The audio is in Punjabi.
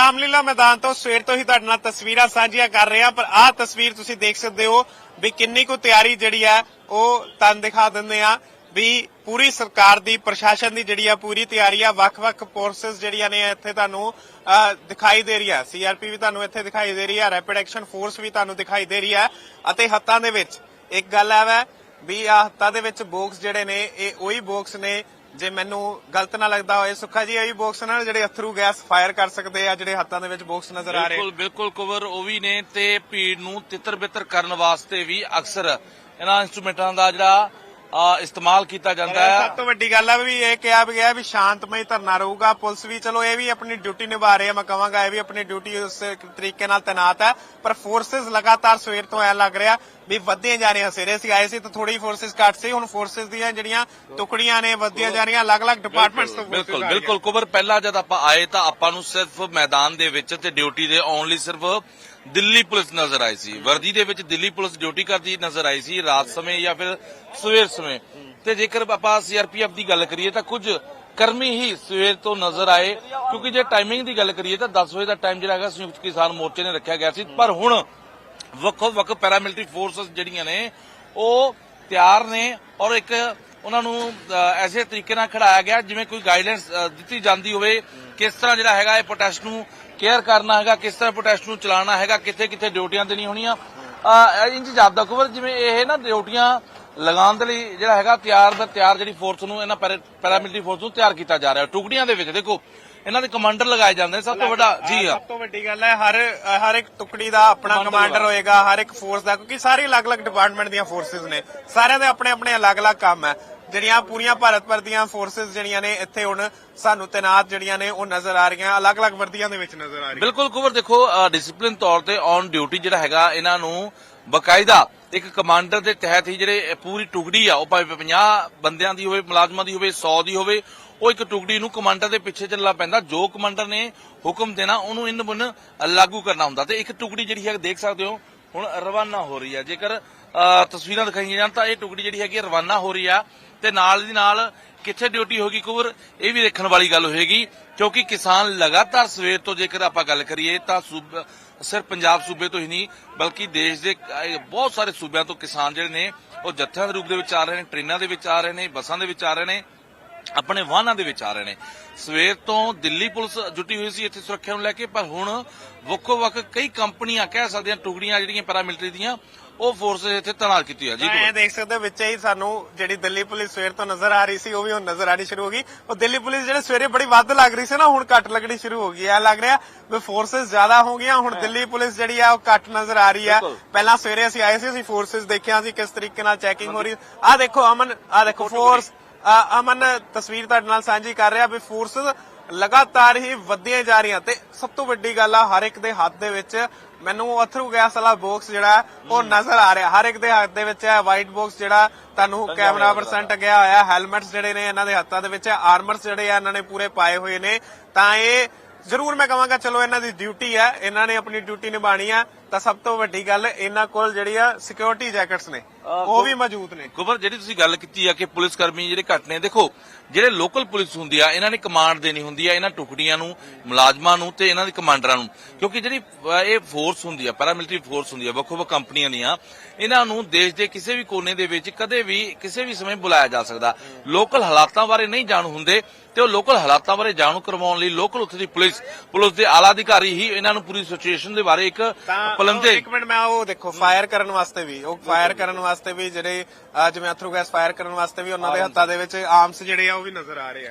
ਰਾਮਲੀਲਾ ਮੈਦਾਨ ਤੋਂ ਸਵੇਰ ਤੋਂ ਹੀ ਤੁਹਾਡੇ ਨਾਲ ਤਸਵੀਰਾਂ ਸਾਂਝੀਆਂ ਕਰ ਰਹੇ ਹਾਂ, ਪਰ ਆਹ ਤਸਵੀਰ ਤੁਸੀਂ ਦੇਖ ਸਕਦੇ ਹੋ ਵੀ ਕਿੰਨੀ ਕੁ ਤਿਆਰੀ ਜਿਹੜੀ ਹੈ ਉਹ ਤੁਹਾਨੂੰ ਦਿਖਾ ਦਿੰਦੇ ਆ ਵੀ ਪੂਰੀ ਸਰਕਾਰ ਦੀ, ਪ੍ਰਸ਼ਾਸਨ ਦੀ ਜਿਹੜੀ ਆ ਪੂਰੀ ਤਿਆਰੀ ਆ, ਵੱਖ-ਵੱਖ ਫੋਰਸਸ ਜਿਹੜੀਆਂ ਨੇ ਇੱਥੇ ਤੁਹਾਨੂੰ ਦਿਖਾਈ ਦੇ ਰਹੀ ਆ ਸੀਆਰਪੀ ਵੀ ਤੁਹਾਨੂੰ ਇੱਥੇ ਦਿਖਾਈ ਦੇ ਰਹੀ ਆ ਰੈਪਿਡ ਐਕਸ਼ਨ ਫੋਰਸ ਵੀ ਤੁਹਾਨੂੰ ਦਿਖਾਈ ਦੇ ਰਹੀ ਆ, ਅਤੇ ਹੱਥਾਂ ਦੇ ਵਿੱਚ ਇੱਕ ਗੱਲ ਹੈ ਵੈ ਆ ਹੱਥਾਂ ਦੇ ਵਿੱਚ ਬਾਕਸ ਜਿਹੜੇ ਨੇ ਇਹ ਉਹੀ ਬਾਕਸ ਨੇ ਜੇ ਮੈਨੂੰ ਗਲਤ ਨਾ ਲੱਗਦਾ ਹੋਏ। ਸੁੱਖਾ ਜੀ ਇਹੀ ਬਾਕਸ ਨਾਲ ਜਿਹੜੇ ਅਥਰੂ ਗੈਸ ਫਾਇਰ ਕਰ ਸਕਦੇ ਆ ਜਿਹੜੇ ਹੱਥਾਂ ਦੇ ਵਿੱਚ ਬਾਕਸ ਨਜ਼ਰ ਆ ਰਹੇ। ਬਿਲਕੁਲ ਬਿਲਕੁਲ ਕਵਰ ਉਹ ਵੀ ਨੇ ਤੇ ਭੀੜ ਨੂੰ ਤਿੱਤਰ ਬਿੱਤਰ ਕਰਨ ਵਾਸਤੇ ਵੀ ਅਕਸਰ ਇਹਨਾਂ ਇਨਸਟਰੂਮੈਂਟਾਂ ਦਾ ਜਿਹੜਾ ਇਸਤੇਮਾਲ ਕੀਤਾ ਜਾਂਦਾ ਸਭ ਹੈ ਤੋਂ ਵੱਡੀ ਗੱਲ ਹੈ ਵੀ ਇਹ ਕਿਹਾ ਵੀ ਗਿਆ ਵੀ ਸ਼ਾਂਤਮਈ ਧਰਨਾ ਰਹੂਗਾ। ਪੁਲਿਸ ਵੀ ਚਲੋ ਇਹ ਵੀ ਆਪਣੀ ਡਿਊਟੀ ਨਿਭਾ ਰਹੇ ਆ ਮੈਂ ਕਹਾਂਗਾ ਇਹ ਵੀ ਆਪਣੀ ਡਿਊਟੀ ਉਸ ਤਰੀਕੇ ਨਾਲ ਤੈਨਾਤ ਹੈ। ਪਰ ਫੋਰਸਸ ਲਗਾਤਾਰ ਸਵੇਰ ਤੋਂ ਐ ਲੱਗ ਰਿਹਾ ਵੀ ਵੱਧਦੀਆਂ ਜਾ ਰਹੀਆਂ ਸਵੇਰੇ ਅਸੀਂ ਆਏ ਸੀ ਤਾਂ ਥੋੜੀ ਫੋਰਸਸ ਘੱਟ ਸੀ ਹੁਣ ਫੋਰਸਸ ਦੀਆਂ ਜਿਹੜੀਆਂ ਟੁਕੜੀਆਂ ਨੇ ਵੱਧਦੀਆਂ ਜਾ ਰਹੀਆਂ ਅਲੱਗ-ਅਲੱਗ ਡਿਪਾਰਟਮੈਂਟਸ ਤੋਂ ਬਿਲਕੁਲ ਬਿਲਕੁਲ ਕਵਰ ਪਹਿਲਾਂ ਜਦ ਆਪਾਂ ਆਏ ਤਾਂ ਆਪਾਂ ਨੂੰ ਸਿਰਫ ਮੈਦਾਨ ਦੇ ਵਿੱਚ ਤੇ ਡਿਊਟੀ ਦੇ ਆਉਣ ਲਈ ਸਿਰਫ ਦਿੱਲੀ ਪੁਲਿਸ ਨਜ਼ਰ ਆਈ ਸੀ। ਵਰਦੀ ਦੇ ਵਿੱਚ ਦਿੱਲੀ ਪੁਲਿਸ ਡਿਊਟੀ ਕਰਦੀ ਨਜ਼ਰ ਆਈ ਸੀ ਰਾਤ ਸਮੇਂ ਜਾਂ ਫਿਰ ਸਵੇਰ ਸਮੇਂ। ਤੇ ਜੇਕਰ ਆਪਾਂ ਸੀਆਰਪੀਐਫ ਦੀ ਗੱਲ ਕਰੀਏ ਤਾਂ ਕੁਝ ਕਰਮੀ ਹੀ ਸਵੇਰ ਤੋਂ ਨਜ਼ਰ ਆਏ ਕਿਉਂਕਿ ਜੇ ਟਾਈਮਿੰਗ ਦੀ ਗੱਲ ਕਰੀਏ ਤਾਂ 10 ਵਜੇ ਦਾ ਟਾਈਮ ਜਿਹੜਾ ਹੈਗਾ ਸੰਯੁਕਤ ਕਿਸਾਨ ਮੋਰਚੇ ਨੇ ਰੱਖਿਆ ਗਿਆ ਸੀ। ਪਰ ਹੁਣ ਵੱਖੋ ਵੱਖ ਪੈਰਾਮਿਲਟਰੀ ਫੋਰਸਸ ਜਿਹੜੀਆਂ ਨੇ ਉਹ ਤਿਆਰ ਨੇ ਔਰ ਇੱਕ ਉਹਨਾਂ ਨੂੰ ਐਸੇ ਤਰੀਕੇ ਨਾਲ ਖੜਾਇਆ ਗਿਆ ਜਿਵੇਂ ਕੋਈ ਗਾਈਡੈਂਸ ਦਿੱਤੀ ਜਾਂਦੀ ਹੋਵੇ ਕਿਸ ਤਰ੍ਹਾਂ ਜਿਹੜਾ ਹੈਗਾ ਇਹ ਪ੍ਰੋਟੈਸਟ ਨੂੰ ਕੇਅਰ ਕਰਨਾ ਹੈਗਾ ਕਿਸ ਤਰ੍ਹਾਂ ਪ੍ਰੋਟੈਸਟ ਨੂੰ ਚਲਾਉਣਾ ਹੈਗਾ ਕਿੱਥੇ ਕਿੱਥੇ ਡਿਊਟੀਆਂ ਦੇਣੀ ਹੋਣੀਆਂ। ਅ, ਇੰਜ ਜਾਪਦਾ ਖਬਰ ਜਿਵੇਂ ਇਹ ਨਾ ਡਿਊਟੀਆਂ ਲਗਾਉਣ ਦੇ ਲਈ ਜਿਹੜਾ ਹੈਗਾ ਤਿਆਰ ਦਾ ਤਿਆਰ ਜਿਹੜੀ ਫੋਰਸ ਨੂੰ ਇਹਨਾਂ ਪੈਰਾਮਿਲਟਰੀ ਫੋਰਸ ਨੂੰ ਤਿਆਰ ਕੀਤਾ ਜਾ ਰਿਹਾ। ਟੁਕੜੀਆਂ ਦੇ ਵਿੱਚ ਦੇਖੋ ਇਹਨਾਂ ਦੇ ਕਮਾਂਡਰ ਲਗਾਏ ਜਾਂਦੇ ਨੇ ਸਭ ਤੋਂ ਵੱਡਾ ਜੀ ਹਾਂ। ਸਭ ਤੋਂ ਵੱਡੀ ਗੱਲ ਹੈ ਹਰ ਹਰ ਇੱਕ ਟੁਕੜੀ ਦਾ ਆਪਣਾ ਕਮਾਂਡਰ ਹੋਏਗਾ ਹਰ ਇੱਕ ਫੋਰਸ ਦਾ ਕਿਉਂਕਿ ਸਾਰੇ ਅਲੱਗ-ਅਲੱਗ ਡਿਪਾਰਟਮੈਂਟ ਦੀਆਂ ਫੋਰਸਸ ਨੇ। ਸਾਰਿਆਂ ਦੇ ਆਪਣੇ-ਆਪਣੇ ਅਲੱਗ-ਅਲੱਗ ਕੰਮ ਹੈ। ਜਿਹੜੀਆਂ ਪੂਰੀਆਂ ਭਾਰਤ ਭਰ ਦੀਆਂ ਫੋਰਸਸ ਜਿਹੜੀਆਂ ਨੇ ਇੱਥੇ ਹੁਣ ਸਾਨੂੰ ਤੈਨਾਤ ਜਿਹੜੀਆਂ ਨੇ ਉਹ ਨਜ਼ਰ ਆ ਰਹੀਆਂ ਅਲੱਗ-ਅਲੱਗ ਵਰਦੀਆਂ ਦੇ ਵਿੱਚ ਨਜ਼ਰ ਆ ਰਹੀਆਂ। ਬਿਲਕੁਲ ਕੁਵਰ ਦੇਖੋ ਡਿਸਪਲਿਨ ਤੌਰ ਤੇ ਔਨ ਡਿਊਟੀ ਜਿਹੜਾ ਹੈਗਾ ਇਹਨਾਂ ਨੂੰ ਬਕਾਇਦਾ ਇੱਕ ਕਮਾਂਡਰ ਦੇ ਤਹਿਤ ਹੀ ਜਿਹੜੇ ਪੂਰੀ ਟੁਕੜੀ ਆ, ਉਹ ਭਾਵੇਂ 50 ਬੰਦਿਆਂ ਦੀ ਹੋਵੇ, ਮੁਲਾਜ਼ਮਾਂ ਦੀ ਹੋਵੇ 100 ਦੀ ਹੋਵੇ, ਉਹ ਇੱਕ ਟੁਕੜੀ ਨੂੰ ਕਮਾਂਡਰ ਦੇ ਪਿੱਛੇ ਚੱਲਣਾ ਪੈਂਦਾ। ਜੋ ਕਮਾਂਡਰ ਨੇ ਹੁਕਮ ਦੇਣਾ, ਉਹਨੂੰ ਇਨ ਬਨ ਲਾਗੂ ਕਰਨਾ ਹੁੰਦਾ। ਤੇ ਇੱਕ ਟੁਕੜੀ ਜਿਹੜੀ ਹੈ, ਦੇਖ ਸਕਦੇ ਹੋ, ਹੁਣ ਰਵਾਨਾ ਹੋ ਰਹੀ ਹੈ। ਜੇਕਰ ਤਸਵੀਰਾਂ ਦਿਖਾਈਆਂ ਜਾਣ, ਤਾਂ ਇਹ ਟੁਕੜੀ ਜਿਹੜੀ ਹੈਗੀ ਰਵਾਨਾ ਹੋ ਰਹੀ ਆ। ਤੇ ਨਾਲ ਦੀ ਨਾਲ ਕਿੱਥੇ ਡਿਊਟੀ ਹੋਗੀ ਕੁਵਰ ਇਹ ਵੀ ਦੇਖਣ ਵਾਲੀ ਗੱਲ ਹੋਏਗੀ। ਕਿਉਂਕਿ ਕਿਸਾਨ ਲਗਾਤਾਰ ਸਵੇਰ ਤੋਂ ਜੇਕਰ ਆਪਾਂ ਗੱਲ ਕਰੀਏ, ਤਾਂ ਸੂਬ- ਸਿਰਫ ਪੰਜਾਬ ਸੂਬੇ ਤੋਂ ਹੀ ਨਹੀਂ, ਬਲਕਿ ਦੇਸ਼ ਦੇ ਬਹੁਤ ਸਾਰੇ ਸੂਬਿਆਂ ਤੋਂ ਕਿਸਾਨ ਜਿਹੜੇ ਨੇ, ਉਹ ਜੱਥਿਆਂ ਦੇ ਰੂਪ ਦੇ ਵਿੱਚ ਆ ਰਹੇ ਨੇ, ਟ੍ਰੇਨਾਂ ਦੇ ਵਿੱਚ ਆ ਰਹੇ ਨੇ, ਬੱਸਾਂ ਦੇ ਵਿੱਚ ਆ ਰਹੇ ਨੇ। ਆਪਣੇ ਵਾਹਨਾਂ ਦੇ ਵਿੱਚ ਆ ਰਹੇ ਨੇ। ਸਵੇਰ ਤੋਂ ਦਿੱਲੀ ਪੁਲਿਸ ਜੁਟੀ ਹੋਈ ਸੀ ਇੱਥੇ ਸੁਰੱਖਿਆ ਨੂੰ ਲੈ ਕੇ ਪਰ ਹੁਣ ਵੱਖੋ ਵੱਖ ਕਈ ਕੰਪਨੀਆਂ ਕਹਿ ਸਕਦੇ ਹਾਂ ਟੁਕੜੀਆਂ ਜਿਹੜੀਆਂ ਪੈਰਾਮਿਲਟਰੀ ਦੀਆਂ ਉਹ ਫੋਰਸ ਇੱਥੇ ਤੈਨਾਤ ਕੀਤੀ ਹੋਈ ਆ ਜੀ ਇਹ ਦੇਖ ਸਕਦੇ ਵਿੱਚ ਹੀ ਸਾਨੂੰ ਜਿਹੜੀ ਦਿੱਲੀ ਪੁਲਿਸ ਸਵੇਰ ਤੋਂ ਨਜ਼ਰ ਆ ਰਹੀ ਸੀ ਉਹ ਵੀ ਹੁਣ ਨਜ਼ਰ ਆਣੀ ਸ਼ੁਰੂ ਹੋ ਗਈ। ਉਹ ਦਿੱਲੀ ਪੁਲਿਸ ਜਿਹੜੇ ਸਵੇਰੇ ਬੜੀ ਵੱਧ ਲੱਗ ਰਹੀ ਸੀ ਨਾ ਹੁਣ ਘੱਟ ਲੱਗਣੀ ਸ਼ੁਰੂ ਹੋ ਗਈ। ਐ ਲੱਗ ਰਿਹਾ ਵੀ ਫੋਰਸਸ ਜ਼ਿਆਦਾ ਹੋ ਗਈਆਂ ਹੁਣ ਦਿੱਲੀ ਪੁਲਿਸ ਜਿਹੜੀ ਆ ਉਹ ਘੱਟ ਨਜ਼ਰ ਆ ਰਹੀ ਆ। ਪਹਿਲਾਂ ਸਵੇਰੇ ਅਸੀਂ ਆਏ ਸੀ ਅਸੀਂ ਫੋਰਸਸ ਦੇਖਿਆ ਸੀ ਕਿਸ ਤਰੀਕੇ ਨਾਲ ਚੈਕਿੰਗ ਹੋ ਰਹੀ। ਆ ਦੇਖੋ ਅਮਨ ਆ ਦੇਖੋ ਫੋਰਸ ਅਮਨ ਤਸਵੀਰ ਤੁਹਾਡੇ ਨਾਲ ਸਾਂਝੀ ਕਰ ਰਿਹਾ ਵੀ ਫੋਰਸਸ ਲਗਾਤਾਰ ਹੀ ਵਧੀਆਂ ਜਾ ਰਹੀਆਂ ਤੇ ਸਭ ਤੋਂ ਵੱਡੀ ਗੱਲ ਆ ਹਰ ਇੱਕ ਦੇ ਹੱਥ ਦੇ ਵਿੱਚ ਮੈਨੂੰ ਅਥਰੂ ਗੈਸ ਵਾਲਾ ਬਾਕਸ ਜਿਹੜਾ ਉਹ ਨਜ਼ਰ ਆ ਰਿਹਾ। ਹਰ ਇੱਕ ਦੇ ਹੱਥ ਦੇ ਵਿੱਚ ਹੈ ਵਾਈਟ ਬਾਕਸ ਜਿਹੜਾ ਤੁਹਾਨੂੰ ਕੈਮਰਾ ਪਰਸੈਂਟ ਗਿਆ ਹੋਇਆ। ਹੈਲਮਟਸ ਜਿਹੜੇ ਨੇ ਇਹਨਾਂ ਦੇ ਹੱਥਾਂ ਦੇ ਵਿੱਚ ਆਰਮਰਸ ਜਿਹੜੇ ਆ ਇਹਨਾਂ ਨੇ ਪੂਰੇ ਪਾਏ ਹੋਏ ਨੇ। ਤਾਂ ਇਹ ਜ਼ਰੂਰ ਮੈਂ ਕਹਾਂਗਾ ਚਲੋ ਇਹਨਾਂ ਦੀ ਡਿਊਟੀ ਹੈ ਇਹਨਾਂ ਨੇ ਆਪਣੀ ਡਿਊਟੀ ਨਿਭਾਣੀ ਆ ਤਾਂ ਸਭ ਤੋਂ ਵੱਡੀ ਗੱਲ ਇਹਨਾਂ ਕੋਲ ਜਿਹੜੀ ਆ ਸਿਕਿਉਰਿਟੀ ਜੈਕਟਸ ਨੇ ਉਹ ਵੀ ਮੌਜੂਦ ਨੇ। ਕੁਬਰ ਜਿਹੜੀ ਤੁਸੀਂ ਗੱਲ ਕੀਤੀ ਆ ਕਿ ਪੁਲਿਸ ਕਰਮੀ ਜਿਹੜੇ ਘੱਟ ਨੇ ਦੇਖੋ ਜਿਹੜੇ ਲੋਕਲ ਪੁਲਿਸ ਹੁੰਦੀ ਆ ਇਹਨਾਂ ਨੇ ਕਮਾਂਡ ਦੇਣੀ ਹੁੰਦੀ ਆ ਇਹਨਾਂ ਟੁਕੜੀਆਂ ਨੂੰ ਮੁਲਾਜ਼ਮਾਂ ਨੂੰ ਤੇ ਇਹਨਾਂ ਦੇ ਕਮਾਂਡਰਾਂ ਨੂੰ ਕਿਉਂਕਿ ਜਿਹੜੀ ਇਹ ਫੋਰਸ ਹੁੰਦੀ ਆ ਪੈਰਾਮਿਲਟਰੀ ਫੋਰਸ ਹੁੰਦੀ ਆ ਵੱਖੋ ਵੱਖ ਕੰਪਨੀਆਂ ਦੀਆਂ ਇਹਨਾਂ ਨੂੰ ਦੇਸ਼ ਦੇ ਕਿਸੇ ਵੀ ਕੋਨੇ ਦੇ ਵਿੱਚ ਕਦੇ ਵੀ ਕਿਸੇ ਵੀ ਸਮੇਂ ਬੁਲਾਇਆ ਜਾ ਸਕਦਾ। ਲੋਕਲ ਹਾਲਾਤਾਂ ਬਾਰੇ ਨਹੀਂ ਜਾਣੂ ਹੁੰਦੇ ਤੇ ਉਹ ਲੋਕਲ ਹਾਲਾਤਾਂ ਬਾਰੇ ਜਾਣੂ ਕਰਵਾਉਣ ਲਈ ਲੋਕਲ ਉੱਥੇ ਦੀ ਪੁਲਿਸ ਪੁਲਿਸ ਦੇ ਆਲਾ ਅਧਿਕਾਰੀ ਹੀ ਇਹਨਾਂ ਨੂੰ ਪੂਰੀ ਸਿਚੁਏਸ਼ਨ ਦੇ ਬਾਰੇ ਇੱਕ ਪਲੰਦੇ ਇੱਕ ਮਿੰਟ ਮੈਂ ਉਹ ਦੇਖੋ ਫਾਇਰ ਕਰਨ ਵਾਸਤੇ ਵੀ ਉਹ ਫਾਇਰ ਕਰਨ ਵਾਸਤੇ ਵੀ ਜਿਹੜੇ ਜਿਵੇਂ ਅਥਰੂ ਗੈਸ ਫਾਇਰ ਕਰਨ ਵਾਸਤੇ ਵੀ ਉਹਨਾਂ ਦੇ ਹੱਥਾਂ ਦੇ ਵਿੱਚ ਆਰਮਸ ਜਿਹੜੇ ਆ ਉਹ ਵੀ ਨਜ਼ਰ ਆ ਰਹੇ ਆ।